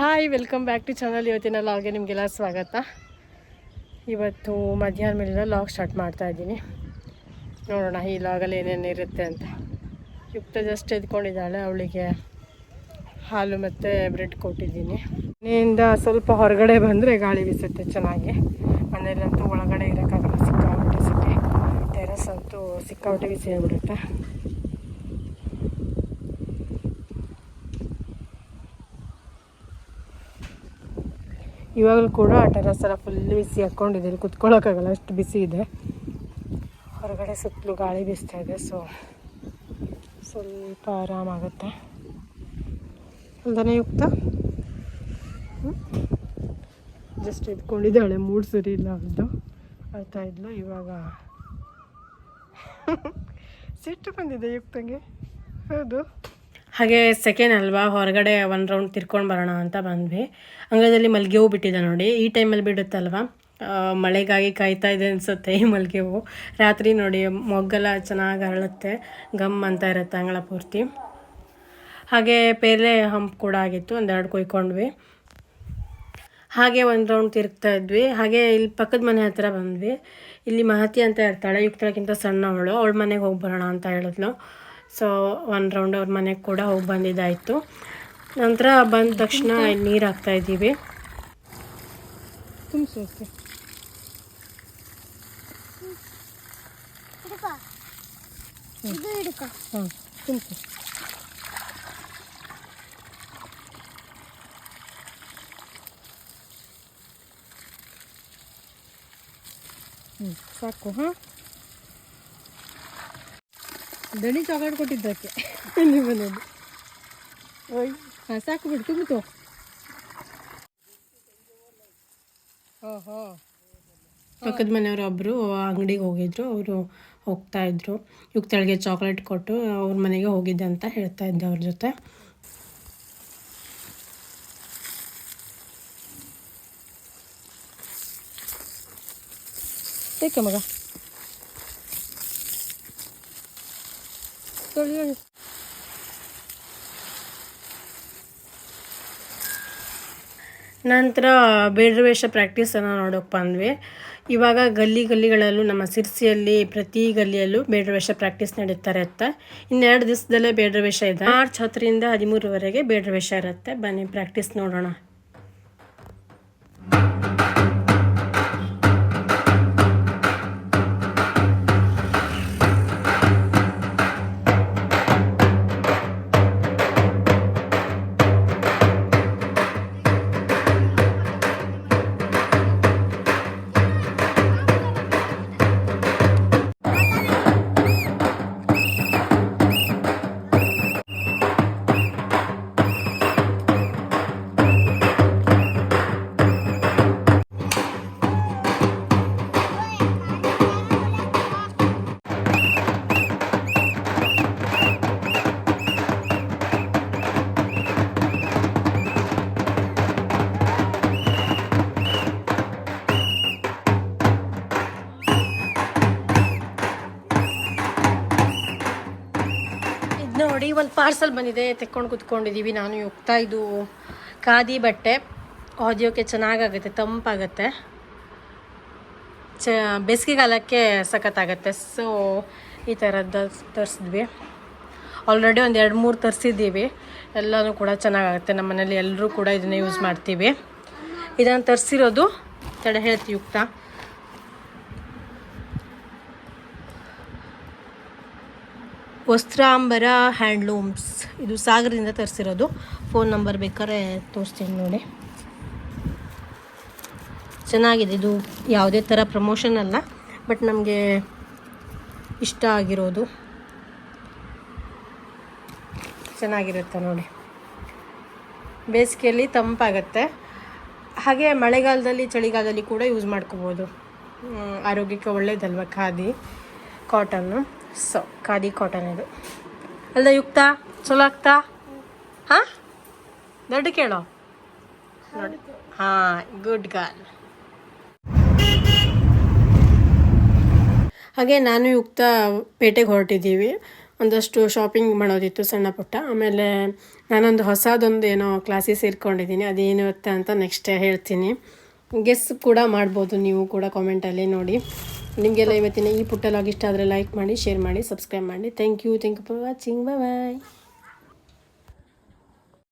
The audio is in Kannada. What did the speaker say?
Hi welcome back to channel ಇವತ್ತಿನ ಲಾಗ್ಗೆ ನಿಮಗೆಲ್ಲ ಸ್ವಾಗತ. ಇವತ್ತು ಮಧ್ಯಾಹ್ನ ಮೇಲೆ ಲಾಗ್ ಸ್ಟಾರ್ಟ್ ಮಾಡ್ತಾ ಇದ್ದೀನಿ. ನೋಡೋಣ, ಈ ಲಾಗಲ್ಲಿ ಏನೇನು ಇರುತ್ತೆ ಅಂತ. ಯುಕ್ತ ಜಸ್ಟ್ ಎದ್ಕೊಂಡಿದ್ದಾಳೆ, ಅವಳಿಗೆ ಹಾಲು ಮತ್ತು ಬ್ರೆಡ್ ಕೊಟ್ಟಿದ್ದೀನಿ. ಮನೆಯಿಂದ ಸ್ವಲ್ಪ ಹೊರಗಡೆ ಬಂದರೆ ಗಾಳಿ ಬೀಸುತ್ತೆ ಚೆನ್ನಾಗಿ. ಮನೆಯಲ್ಲಂತೂ ಒಳಗಡೆ ಇರೋಕ್ಕಾಗಲ್ಲ, ಸಿಕ್ಕಾಪಟ್ಟೆ ಸಿಕ್ಕಿ. ಟೆರಸ್ ಅಂತೂ ಸಿಕ್ಕಾಪಟ್ಟೆ ಬಿಸಿ ಆಗಿಬಿಡುತ್ತೆ ಇವಾಗಲೂ ಕೂಡ ಟೆರಸ್ ಎಲ್ಲ ಫುಲ್ ಬಿಸಿ ಹಾಕ್ಕೊಂಡಿದ್ದೀನಿ ಕುತ್ಕೊಳ್ಳೋಕ್ಕಾಗಲ್ಲ ಅಷ್ಟು ಬಿಸಿ ಇದೆ. ಹೊರಗಡೆ ಸುತ್ತಲೂ ಗಾಳಿ ಬೀಸ್ತಾ ಇದೆ ಸೊ ಸ್ವಲ್ಪ ಆರಾಮಾಗುತ್ತೆ ಅಲ್ದಾನೆ ಯುಕ್ತ? ಜಸ್ಟ್ ಹಳೆ ಮೂಡ್ ಸರಿ ಇಲ್ಲ ಅವಳದು ಅಳ್ತಾ ಇದ್ಲು, ಇವಾಗ ಸಿಟ್ಟು ಬಂದಿದೆ ಯುಕ್ತಂಗೆ. ಹೌದು. ಹಾಗೆ ಸೆಕೆಂಡ್ ಅಲ್ವಾ ಹೊರಗಡೆ ಒಂದು ರೌಂಡ್ ತಿರ್ಕೊಂಡು ಬರೋಣ ಅಂತ ಬಂದ್ವಿ. ಅಂಗಳದಲ್ಲಿ ಮಲ್ಲಿಗೆ ಹೂ ಬಿಟ್ಟಿದೆ ನೋಡಿ. ಈ ಟೈಮಲ್ಲಿ ಬಿಡುತ್ತಲ್ವ? ಮಳೆಗಾಗಿ ಕಾಯ್ತಾ ಇದೆ ಅನಿಸುತ್ತೆ ಈ ಮಲ್ಲಿಗೆ ಹೂವು ರಾತ್ರಿ ನೋಡಿ ಮೊಗ್ಗೆಲ್ಲ ಚೆನ್ನಾಗಿ ಅರಳುತ್ತೆ. ಗಮ್ ಅಂತ ಇರುತ್ತೆ ಅಂಗಳ ಪೂರ್ತಿ. ಹಾಗೆ ಪೇರ್ಲೆ ಹಂಪ್ ಕೂಡ ಆಗಿತ್ತು, ಒಂದೆರಡು ಕೊಯ್ಕೊಂಡ್ವಿ. ಹಾಗೆ ಒಂದು ರೌಂಡ್ ತಿರುಗ್ತಾ ಇದ್ವಿ. ಹಾಗೆ ಇಲ್ಲಿ ಪಕ್ಕದ ಮನೆ ಹತ್ರ ಬಂದ್ವಿ. ಇಲ್ಲಿ ಮಹತಿ ಅಂತ ಇರ್ತಾಳೆ ಯುಕ್ತಳಕ್ಕಿಂತ ಸಣ್ಣವಳು. ಅವಳ ಮನೆಗೆ ಹೋಗಿ ಬರೋಣ ಅಂತ ಹೇಳಿದ್ಲು. ಸೊ ಒಂದು ರೌಂಡ್ ಅವ್ರ ಮನೆಗೆ ಕೂಡ ಹೋಗಿ ಬಂದಿದ್ದಾಯಿತು. ನಂತರ ಬಂದ ತಕ್ಷಣ ಇಲ್ಲಿ ನೀರು ಹಾಕ್ತಾ ಇದ್ದೀವಿ. ತುಂಬಿಸು ಇದು ಹಿಡ್ಕೊ. ಹಾಂ ತುಂಬಿಸು. ಹ್ಞೂ ಸಾಕು ಹಾಂ ದಣಿ ಚಾಕ್ಲೇಟ್ ಕೊಟ್ಟಿದ್ದಕ್ಕೆ. ಇಲ್ಲಿ ಮನೆಯಲ್ಲಿ ಓಯ್ ಹಾಂ ಸಾಕು ಬಿಡು ತುಂಬಿತು ಓಹೋ. ಪಕ್ಕದ ಮನೆಯವರು ಒಬ್ಬರು ಅಂಗಡಿಗೆ ಹೋಗಿದ್ರು ಅವರು ಹೋಗ್ತಾ ಇದ್ರು. ಯುಕ್ತಳಿಗೆ ಚಾಕ್ಲೇಟ್ ಕೊಟ್ಟು ಅವ್ರ ಮನೆಗೆ ಹೋಗಿದ್ದೆ ಅಂತ ಹೇಳ್ತಾ ಇದ್ದೆ ಅವ್ರ ಜೊತೆ. ಏಕೆ ಮಗ. ನಂತರ ಬೇಡ್ರ ವೇಷ ಪ್ರಾಕ್ಟೀಸನ್ನು ನೋಡೋಕೆ ಬಂದ್ವಿ. ಇವಾಗ ಗಲ್ಲಿ ಗಲ್ಲಿಗಳಲ್ಲೂ ನಮ್ಮ ಸಿರ್ಸಿಯಲ್ಲಿ, ಪ್ರತಿ ಗಲ್ಲಿಯಲ್ಲೂ ಬೇಡ್ರ ವೇಷ ಪ್ರಾಕ್ಟೀಸ್ ನಡೀತಾರೆ ಇರುತ್ತೆ ಇನ್ನೆರಡು ದಿವಸದಲ್ಲೇ ಬೇಡ್ರ ವೇಷ ಇದೆ. ಮಾರ್ಚ್ ಹತ್ತರಿಂದ ಹದಿಮೂರವರೆಗೆ ಬೇಡ್ರ ವೇಷ ಇರುತ್ತೆ. ಬನ್ನಿ ಪ್ರಾಕ್ಟೀಸ್ ನೋಡೋಣ. ಒಂದು ಪಾರ್ಸಲ್ ಬಂದಿದೆ, ತೆಕ್ಕೊಂಡು ಕುತ್ಕೊಂಡಿದ್ದೀವಿ ನಾನು ಯುಕ್ತ ಇದು ಖಾದಿ ಬಟ್ಟೆ. ಆದಿಯೋಕ್ಕೆ ಚೆನ್ನಾಗಾಗುತ್ತೆ, ತಂಪಾಗುತ್ತೆ. ಚ, ಬೇಸಿಗೆಗಾಲಕ್ಕೆ ಸಖತ್ತಾಗತ್ತೆ. ಸೊ ಈ ಥರದ್ದು ತರಿಸಿದ್ವಿ. ಆಲ್ರೆಡಿ ಒಂದು ಎರಡು ಮೂರು ತರಿಸಿದ್ದೀವಿ. ಎಲ್ಲನೂ ಕೂಡ ಚೆನ್ನಾಗಾಗುತ್ತೆ. ನಮ್ಮ ಮನೇಲಿ ಎಲ್ಲರೂ ಕೂಡ ಇದನ್ನು ಯೂಸ್ ಮಾಡ್ತೀವಿ. ಇದನ್ನು ತರಿಸಿರೋದು ತಡೆ ಹೇಳ್ತೀವಿ ಯುಕ್ತ ವಸ್ತ್ರಾಂಬರ ಹ್ಯಾಂಡ್ಲೂಮ್ಸ್. ಇದು ಸಾಗರದಿಂದ ತರಿಸಿರೋದು. ಫೋನ್ ನಂಬರ್ ಬೇಕಾದ್ರೆ ತೋರಿಸ್ತೀನಿ ನೋಡಿ. ಚೆನ್ನಾಗಿದೆ. ಇದು ಯಾವುದೇ ಥರ ಪ್ರಮೋಷನ್ ಅಲ್ಲ. ಬಟ್ ನಮಗೆ ಇಷ್ಟ ಆಗಿರೋದು. ಚೆನ್ನಾಗಿರುತ್ತೆ ನೋಡಿ. ಬೇಸಿಗೆಯಲ್ಲಿ ತಂಪಾಗತ್ತೆ. ಹಾಗೆ ಮಳೆಗಾಲದಲ್ಲಿ, ಚಳಿಗಾಲದಲ್ಲಿ ಕೂಡ ಯೂಸ್ ಮಾಡ್ಕೋಬೋದು. ಆರೋಗ್ಯಕ್ಕೆ ಒಳ್ಳೆಯದಲ್ವ khadi cotton so khadi cotton ಇದು. ಅಲ್ಲ ಯುಕ್ತ? ಚಲೋ ಆಗ್ತಾ? ಹಾಂ? ದೊಡ್ಡ ಕೇಳೋ? ನೋಡಿ ಹಾಂ ಗುಡ್ ಗರ್ಲ್ ಹಾಗೆ ನಾನು ಯುಕ್ತ ಪೇಟೆಗೆ ಹೊರಟಿದ್ದೀವಿ. ಒಂದಷ್ಟು ಶಾಪಿಂಗ್ ಮಾಡೋದಿತ್ತು ಸಣ್ಣ ಪುಟ್ಟ. ಆಮೇಲೆ ನಾನೊಂದು ಹೊಸದೊಂದು ಏನೋ ಕ್ಲಾಸಿಗೆ ಸೇರ್ಕೊಂಡಿದ್ದೀನಿ. ಅದೇನಿರುತ್ತೆ ಅಂತ ನೆಕ್ಸ್ಟ್ ಹೇಳ್ತೀನಿ. ಗೆಸ್ ಕೂಡ ಮಾಡ್ಬೋದು ನೀವು ಕೂಡ ಕಾಮೆಂಟಲ್ಲಿ ನೋಡಿ. ನಿಮಗೆಲ್ಲ ಇವತ್ತಿನ ಈ ಪುಟ್ಟ ಲಾಗ್ ಇಷ್ಟ ಆದರೆ ಲೈಕ್ ಮಾಡಿ ಶೇರ್ ಮಾಡಿ ಸಬ್ಸ್ಕ್ರೈಬ್ ಮಾಡಿ. Thank you thank you for watching bye